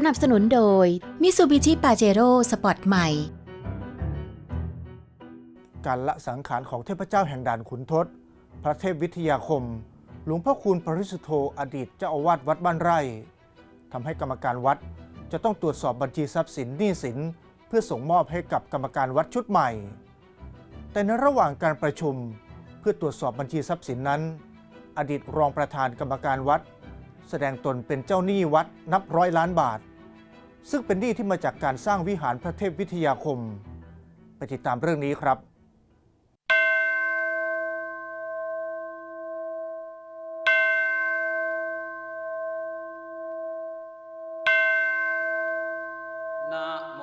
สนับสนุนโดย Mitsubishi Pajero Sport ใหม่ การละสังขารของเทพเจ้าแห่งด่านขุนทศ พระเทพวิทยาคม หลวงพ่อคูณปริสุทโธอดีตเจ้าอาวาสวัดบ้านไร่ทำให้กรรมการวัดจะต้องตรวจสอบบัญชีทรัพย์สินหนี้สิน เพื่อส่งมอบให้กับกรรมการวัดชุดใหม่ แต่ในระหว่างการประชุมเพื่อตรวจสอบบัญชีทรัพย์สินนั้น อดีตรองประธานกรรมการวัด แสดงตนเป็นเจ้าหนี้วัดนับร้อยล้านบาท ซึ่งเป็นหนี้ที่มาจากการสร้างวิหารพระเทพวิทยาคม ไปติดตามเรื่องนี้ครับนะโม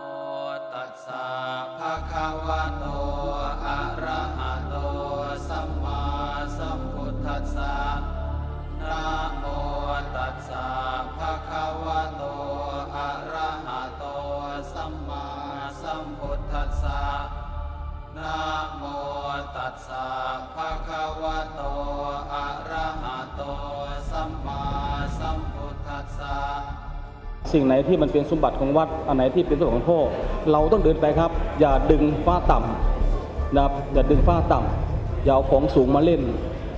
ตัสสะภะคะวะโตอะระหะโตสัมมาสัมพุทธัส สสะภะคะวะโต อะระหะโต สัมมาสัมพุทธัสสะ สิ่งไหนที่มันเป็นสมบัติของวัด อันไหนที่เป็นสมบัติของพ่อ เราต้องเดินไปครับ อย่าดึงฟ้าต่ำนะครับ อย่าดึงฟ้าต่ำอย่าเอาของสูงมาเล่น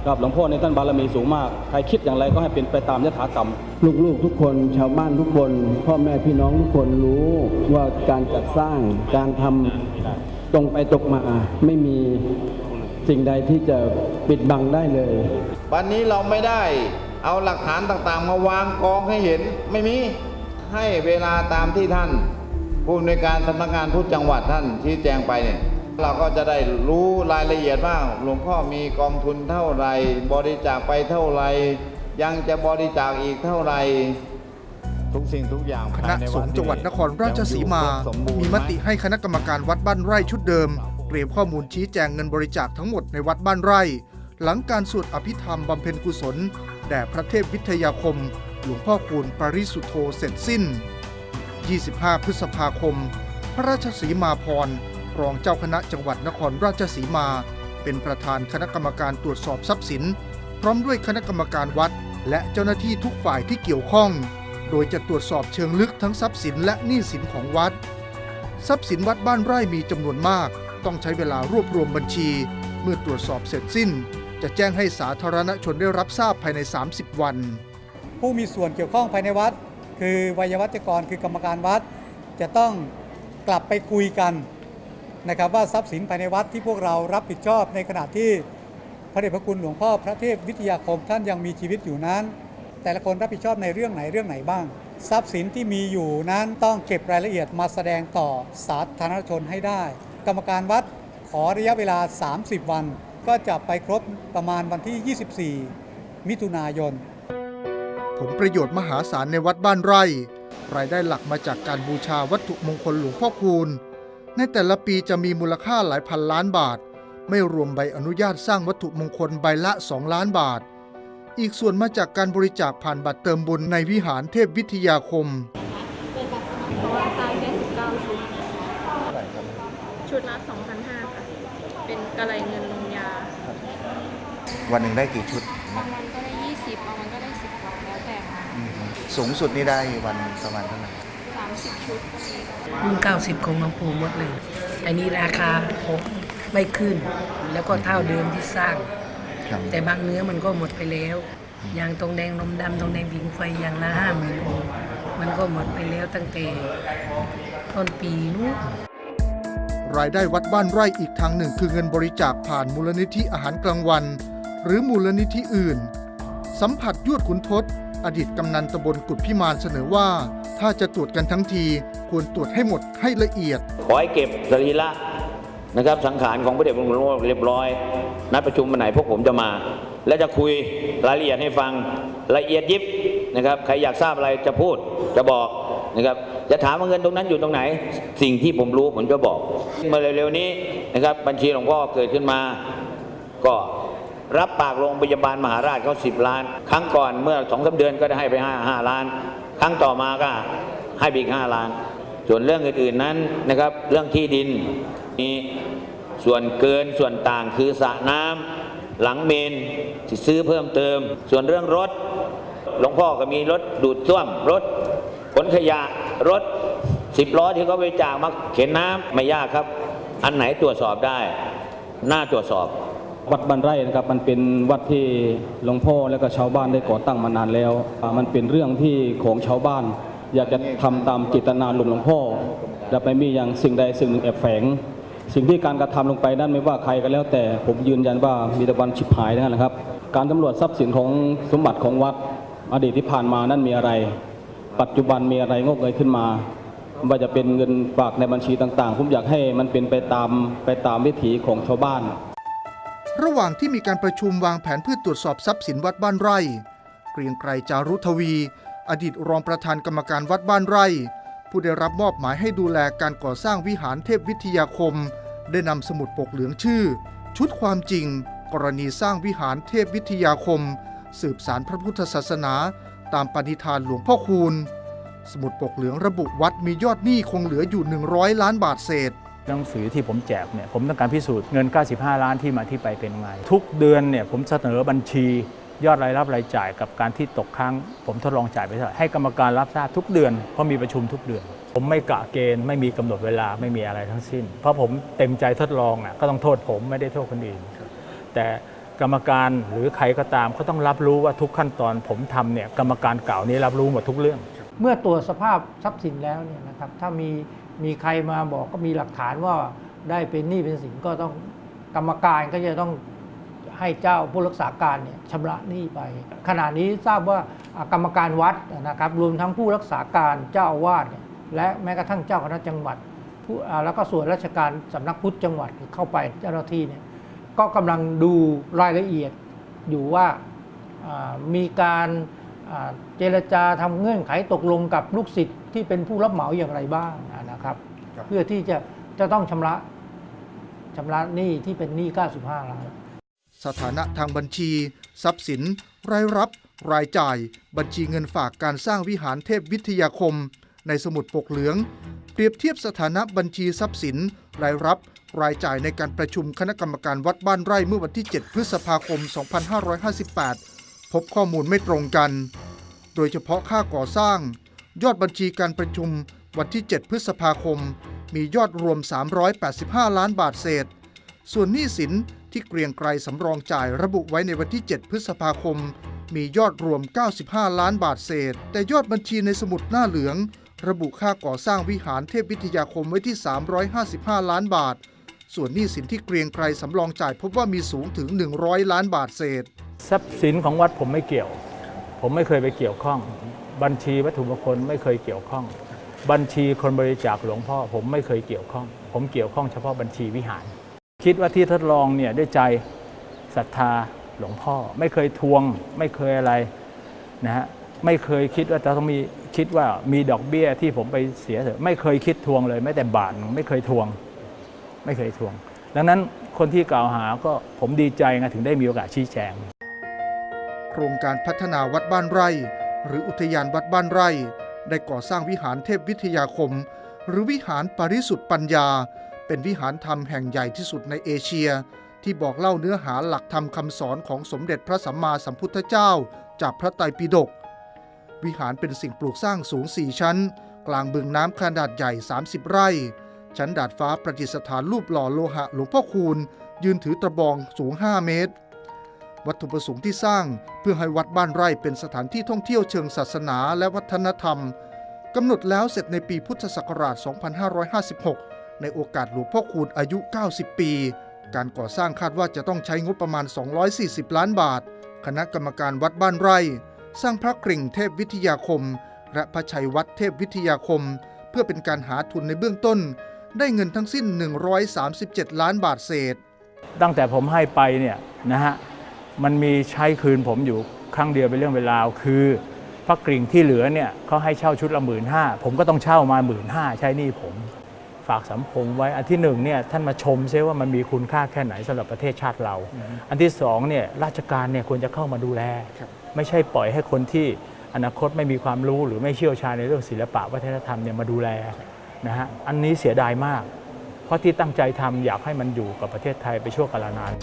ครับหลวงพ่อในท่านบารมีสูงมาก ใครคิดอย่างไรก็ให้เป็นไปตามยถากรรม ลูกๆทุกคนชาวบ้านทุกคน พ่อแม่พี่น้องทุกคนรู้ว่าการจัดสร้างการทำตรงไปตรงมาไม่มี สิ่งใดที่จะปิดบังได้เลยวันนี้เราไม่ได้เอาหลักฐานต่างๆ มาวางกองให้เห็นไม่มีให้เวลาตามที่ท่าน ผู้อำนวยการสำนักงานพุทธจังหวัดท่านชี้แจงไปเนี่ยเราก็จะได้รู้รายละเอียดว่าหลวงพ่อมีกองทุนเท่าไหร่บริจาคไปเท่าไหร่ยังจะบริจาคอีกเท่าไหร่ทุกสิ่งทุกอย่างคภายณะในสวังดฆ์จังหวัดนครราชสีมายังอยู่ครบสบูรณ์มีมติให้คณะกรรมการวัดบ้านไร่ชุดเดิมเต รียมข้อมูลชี้แจงเงินบริจาคทั้งหมดในวัดบ้านไร่ หลังการสวดอภิธรรมบำเพ็ญกุศล แด่พระเทพวิทยาคม หลวงพ่อคูณปริสุทธโธเสร็จสิ้น 25 พฤษภาคม พระราชสีมาพรรองเจ้าคณะจังหวัดนครราชสีมา เป็นประธานคณะกรรมการตรวจสอบทรัพย์สิน พร้อมด้วยคณะกรรมการวัด และเจ้าหน้าที่ทุกฝ่ายที่เกี่ยวข้อง โดยจะตรวจสอบเชิงลึกทั้งทรัพย์สินและหนี้สินของวัด ทรัพย์สินวัดบ้านไร่มีจำนวนมาก ต้องใช้เวลารวบรวมบัญชี เมื่อตรวจสอบเสร็จสิ้น จะแจ้งให้สาธารณชนได้รับทราบภายใน 30 วัน ผู้มีส่วนเกี่ยวข้องภายในวัด คือวัยวัจกรคือกรรมการวัด จะต้องกลับไปคุยกันนะครับว่าทรัพย์สินภายในวัดที่พวกเรารับผิดชอบในขณะที่พระเดชพระคุณหลวงพ่อพระเทพวิทยาคมท่านยังมีชีวิตอยู่นั้น แต่ละคนรับผิดชอบในเรื่องไหนเรื่องไหนบ้าง ทรัพย์สินที่มีอยู่นั้นต้องเก็บรายละเอียดมาแสดงต่อสาธารณชนให้ได้ กรรมการวัดขอระยะเวลา 30 วัน ก็จะไปครบประมาณวันที่ 24 มิถุนายน ผลประโยชน์มหาศาลในวัดบ้านไร่ รายได้หลักมาจากการบูชาวัตถุมงคลหลวงพ่อคูณ ในแต่ละปีจะมีมูลค่าหลายพันล้านบาท ไม่รวมใบอนุญาตสร้างวัตถุมงคลใบละ 2 ล้านบาท อีกส่วนมาจากการบริจาคผ่านบัตรเติมบุญในวิหารเทพวิทยาคม เปิดบัตรสมัครเพราะว่าสร้างได้19 ชุด ชุดละ2,500ค่ะ เป็นกระไรเงินลงยาวันหนึ่งได้กี่ชุดบางวันก็ได้20บางวันก็ได้10กว่าแล้วแต่ค่ะสูงสุดนี่ได้วันประมาณเท่าไหร่30ชุดก็มีรุ่น90 ของหลวงปู่หมดเลย อันนี้ราคาหกไม่ขึ้น แล้วก็เท่าเดิมที่สร้าง ครับแต่บางเนื้อมันก็หมดไปแล้ว อย่างตรงแดงนมดำตรงแดงวิงไฟอย่างละห้าหมื่นองค์มันก็หมดไปแล้วตั้งแต่ต้นปีนู้น รายได้วัดบ้านไร่อีกทางหนึ่ง คือเงินบริจาคผ่านมูลนิธิอาหารกลางวัน หรือมูลนิธิอื่น สัมผัสยวดขุนทศ อดีตกำนันตำบลกุดพิมานเสนอว่า ถ้าจะตรวจกันทั้งที ควรตรวจให้หมดให้ละเอียดขอให้เก็บสรีระนะครับสังขารของพระเดชพระคุณหลวงพ่อเรียบร้อย นัดประชุมวันไหนพวกผมจะมา และจะคุยรายละเอียดให้ฟังละเอียดยิบนะครับใครอยากทราบอะไรจะพูดจะบอกนะครับ จะถามว่าเงินตรงนั้นอยู่ตรงไหน สิ่งที่ผมรู้ผมจะบอกเมื่อเร็วๆนี้นะครับบัญชีหลวงพ่อเกิดขึ้นมา ก็รับปากโรงพยาบาลมหาราชเขาสิบล้าน ครั้งก่อนเมื่อสองสาเดือนก็ได้ให้ไปห้าห้าล้าน ครั้งต่อมาก็ให้ไปอีกห้าล้าน ส่วนเรื่องอื่นๆนั้นนะครับเรื่องที่ดินมีส่วนเกินส่วนต่างคือสระน้ำหลังเมนที่ซื้อเพิ่มเติม ส่วนเรื่องรถหลวงพ่อก็มีรถดูดซ่วมรถ ขนขยะรถสิบล้อที่เขาไปจากมาเข็นน้ำไม่ยากครับ อันไหนตรวจสอบได้น่าตรวจสอบ วัดบ้านไร่นะครับมันเป็นวัดที่หลวงพ่อและก็ชาวบ้านได้ก่อตั้งมานานแล้ว มันเป็นเรื่องที่ของชาวบ้าน อยากจะทำตามจิตนาหลวงหลวงพ่อและไปมีอย่างสิ่งใดสิ่งหนึ่งแอบแฝง สิ่งที่การกระทำลงไปนั้นไม่ว่าใครก็แล้ว แต่ผมยืนยันว่ามีแต่วันชิบหายนั่นแหละครับ การตำรวจทรัพย์สินของสมบัติของวัดอดีตที่ผ่านมานั้นมีอะไร ปัจจุบันมีอะไรงอกเงยขึ้นมาว่าจะเป็นเงินฝากในบัญชีต่างๆ ผมอยากให้มันเป็นไปตามไปตามวิถีของชาวบ้าน ระหว่างที่มีการประชุมวางแผนเพื่อตรวจสอบทรัพย์สินวัดบ้านไร่ เกรียงไกรจารุทวี อดีตรองประธานกรรมการวัดบ้านไร่ ผู้ได้รับมอบหมายให้ดูแลการก่อสร้างวิหารเทพวิทยาคม ได้นำสมุดปกเหลืองชื่อ ชุดความจริง กรณีสร้างวิหารเทพวิทยาคม สืบสารพระพุทธศาสนา ตามปณิธานหลวงพ่อคูณ สมุดปกเหลืองระบุวัดมียอดหนี้คงเหลืออยู่ 100 ล้านบาทเศษหนังสือที่ผมแจกเนี่ยผมต้องการพิสูจน์เงิน 95 ล้านที่มาที่ไปเป็นไง ทุกเดือนเนี่ยผมเสนอบัญชียอดรายรับรายจ่ายกับการที่ตกค้าง ผมทดลองจ่ายไปเท่าไหร่ให้กรรมการรับทราบทุกเดือนเพราะมีประชุมทุกเดือน ผมไม่กะเกณฑ์ไม่มีกำหนดเวลาไม่มีอะไรทั้งสิ้น เพราะผมเต็มใจทดลองอะก็ต้องโทษผมไม่ได้โทษคนอื่นแต่ กรรมการหรือใครก็ตามก็ต้องรับรู้ว่าทุกขั้นตอนผมทำเนี่ยกรรมการเก่านี้รับรู้หมดทุกเรื่อง เมื่อตรวจสภาพทรัพย์สินแล้วเนี่ยนะครับถ้ามีมีใครมาบอกก็มีหลักฐานว่าได้เป็นหนี้เป็นสินก็ต้องกรรมการก็จะต้องให้เจ้าผู้รักษาการเนี่ยชำระหนี้ไป ขณะนี้ทราบว่ากรรมการวัดนะครับรวมทั้งผู้รักษาการเจ้าอาวาสและแม้กระทั่งเจ้าคณะจังหวัดผู้แล้วก็ส่วนราชการสำนักพุทธจังหวัดเข้าไปเจ้าหน้าที่เนี่ย ก็กำลังดูรายละเอียดอยู่ว่าอ่ามีการอ่าเจรจาทำเงื่อนไขตกลงกับลูกศิษย์ที่เป็นผู้รับเหมาอย่างไรบ้างนะครับ เพื่อที่จะจะต้องชำระชำระหนี้ที่เป็นหนี้ 95 ล้าน สถานะทางบัญชี ทรัพย์สิน รายรับ รายจ่าย บัญชีเงินฝากการสร้างวิหารเทพวิทยาคม ในสมุดปกเหลือง เปรียบเทียบสถานะบัญชีทรัพย์สิน รายรับ รายจ่ายในการประชุมคณะกรรมการวัดบ้านไร่เมื่อวันที่ 7 พฤษภาคม 2558 พบข้อมูลไม่ตรงกัน โดยเฉพาะค่าก่อสร้าง ยอดบัญชีการประชุมวันที่ 7 พฤษภาคม มียอดรวม 385 ล้านบาทเศษ ส่วนหนี้สินที่เกรียงไกรสำรองจ่ายระบุไว้ในวันที่ 7 พฤษภาคม มียอดรวม 95 ล้านบาทเศษ แต่ยอดบัญชีในสมุดหน้าเหลือง ระบุค่าก่อสร้างวิหารเทพวิทยาคมไว้ที่ 355 ล้านบาท ส่วนหนี้สินที่เกรียงไกรสำรองจ่ายพบว่ามีสูงถึง 100 ล้านบาทเศษ ทรัพย์สินของวัดผมไม่เกี่ยว ผมไม่เคยไปเกี่ยวข้อง บัญชีวัตถุมงคลไม่เคยเกี่ยวข้อง บัญชีคนบริจาคหลวงพ่อผมไม่เคยเกี่ยวข้อง ผมเกี่ยวข้องเฉพาะบัญชีวิหาร คิดว่าที่ทดลองเนี่ยด้วยใจศรัทธาหลวงพ่อ ไม่เคยทวง ไม่เคยอะไรนะฮะไม่เคยคิดว่าจะต้องมี คิดว่ามีดอกเบี้ยที่ผมไปเสียเถอะไม่เคยคิดทวงเลยแม้แต่บาทไม่เคยทวง ไม่เคยทวง ดังนั้นคนที่กล่าวหาก็ผมดีใจไงถึงได้มีโอกาสชี้แจง โครงการพัฒนาวัดบ้านไร่ หรืออุทยานวัดบ้านไร่ ได้ก่อสร้างวิหารเทพวิทยาคม หรือวิหารปริสุทธิ์ปัญญา เป็นวิหารธรรมแห่งใหญ่ที่สุดในเอเชีย ที่บอกเล่าเนื้อหาหลักธรรมคำสอนของสมเด็จพระสัมมาสัมพุทธเจ้า จากพระไตรปิฎก วิหารเป็นสิ่งปลูกสร้างสูง 4 ชั้น กลางบึงน้ำขนาดใหญ่ 30 ไร่ ชั้นดาดฟ้าประดิษฐานรูปหล่อโลหะหลวงพ่อคูณ ยืนถือตะบองสูง 5 เมตร วัตถุประสงค์ที่สร้างเพื่อให้วัดบ้านไร่เป็นสถานที่ท่องเที่ยวเชิงศาสนาและวัฒนธรรมกำหนดแล้วเสร็จในปีพุทธศักราช 2556 ในโอกาสหลวงพ่อคูณอายุ 90 ปี การก่อสร้างคาดว่าจะต้องใช้งบประมาณ 240 ล้านบาท คณะกรรมการวัดบ้านไร่ สร้างพระกริ่งเทพวิทยาคม และพระชัยวัดเทพวิทยาคม เพื่อเป็นการหาทุนในเบื้องต้น ได้เงินทั้งสิ้น 137 ล้านบาทเศษ ตั้งแต่ผมให้ไปเนี่ยนะฮะมันมีใช้คืนผมอยู่ครั้งเดียวเป็นเรื่องเวลาคือพระกริ่งที่เหลือเนี่ยเขาให้เช่าชุดละหมื่นห้าผมก็ต้องเช่ามาหมื่นห้าใช้หนี่ผม ฝากสังคมไว้ อันที่หนึ่งเนี่ยท่านมาชมซิว่ามันมีคุณค่าแค่ไหนสำหรับประเทศชาติเรา อันที่สองเนี่ยราชการเนี่ยควรจะเข้ามาดูแล ไม่ใช่ปล่อยให้คนที่อนาคตไม่มีความรู้หรือไม่เชี่ยวชาญในเรื่องศิลปะวัฒนธรรมเนี่ยมาดูแลนะฮะอันนี้เสียดายมาก เพราะที่ตั้งใจทำอยากให้มันอยู่กับประเทศไทยไปชั่วกาลนาน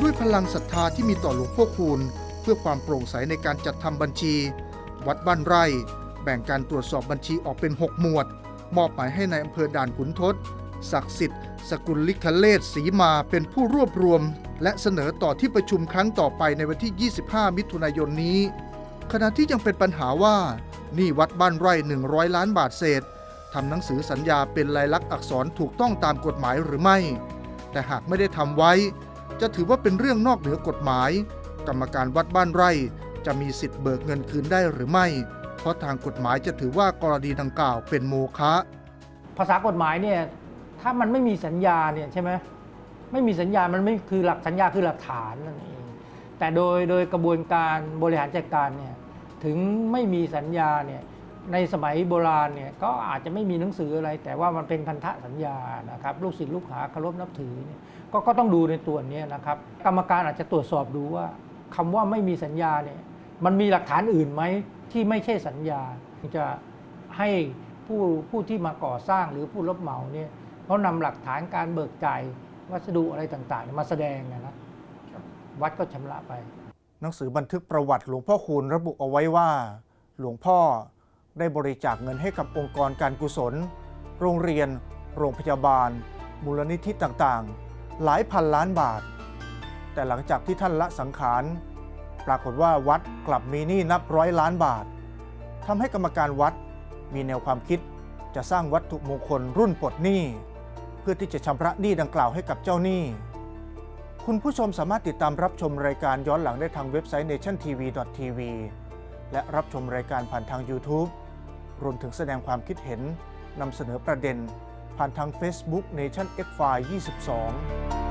ด้วยพลังศรัทธาที่มีต่อหลวงพ่อคูณ เพื่อความโปร่งใสในการจัดทำบัญชี วัดบ้านไร่ แบ่งการตรวจสอบบัญชีออกเป็น 6 หมวด มอบหมายให้ในายอำเภอด่านขุนทดศักดิ์สิทธิ์สกุลลิคเลศศรีมาเป็นผู้รวบรวม และเสนอต่อที่ประชุมครั้งต่อไปในวันที่ 25 มิถุนายนนี้ ขณะที่ยังเป็นปัญหาว่านี่วัดบ้านไร่ 100 ล้านบาทเศษทำหนังสือสัญญาเป็นลายลักษณ์อักษรถูกต้องตามกฎหมายหรือไม่ แต่หากไม่ได้ทำไว้ จะถือว่าเป็นเรื่องนอกเหนือกฎหมาย กรรมการวัดบ้านไร่ จะมีสิทธิ์เบิกเงินคืนได้หรือไม่ เพราะทางกฎหมายจะถือว่ากรณีดังกล่าวเป็นโมฆะภาษากฎหมายเนี่ยถ้ามันไม่มีสัญญาเนี่ยใช่ไหมไม่มีสัญญามันไม่คือหลักสัญญาคือหลักฐานนั่นเอง แต่โดยโดยกระบวนการบริหารจัดการเนี่ยถึงไม่มีสัญญาเนี่ยในสมัยโบราณเนี่ยก็อาจจะไม่มีหนังสืออะไร แต่ว่ามันเป็นพันธสัญญานะครับลูกศิษย์ลูกหาเคารพนับถือเนี่ยก็ก็ต้องดูในตัวนี้นะครับ กรรมการอาจจะตรวจสอบดูว่าคำว่าไม่มีสัญญาเนี่ยมันมีหลักฐานอื่นไหม ที่ไม่ใช่สัญญาจะให้ผู้ผู้ที่มาก่อสร้างหรือผู้รับเหมาเนี่ยเขานำหลักฐานการเบิกจ่ายวัสดุอะไรต่างๆ มาแสดงนะวัดก็ชำระไป หนังสือบันทึกประวัติหลวงพ่อคูณระบุเอาไว้ว่า หลวงพ่อได้บริจาคเงินให้กับองค์กรการกุศล โรงเรียน โรงพยาบาล มูลนิธิต่างๆ หลายพันล้านบาท แต่หลังจากที่ท่านละสังขาร ปรากฏว่าวัดกลับมีหนี้นับร้อยล้านบาททำให้กรรมการวัดมีแนวความคิดจะสร้างวัตถุมงคลรุ่นปลดหนี้ เพื่อที่จะชำระหนี้ดังกล่าวให้กับเจ้าหนี้ คุณผู้ชมสามารถติดตามรับชมรายการย้อนหลังได้ทางเว็บไซต์ nationtv.tv และรับชมรายการผ่านทาง YouTube รวมถึงแสดงความคิดเห็นนำเสนอประเด็น ผ่านทาง Facebook Nation X File 22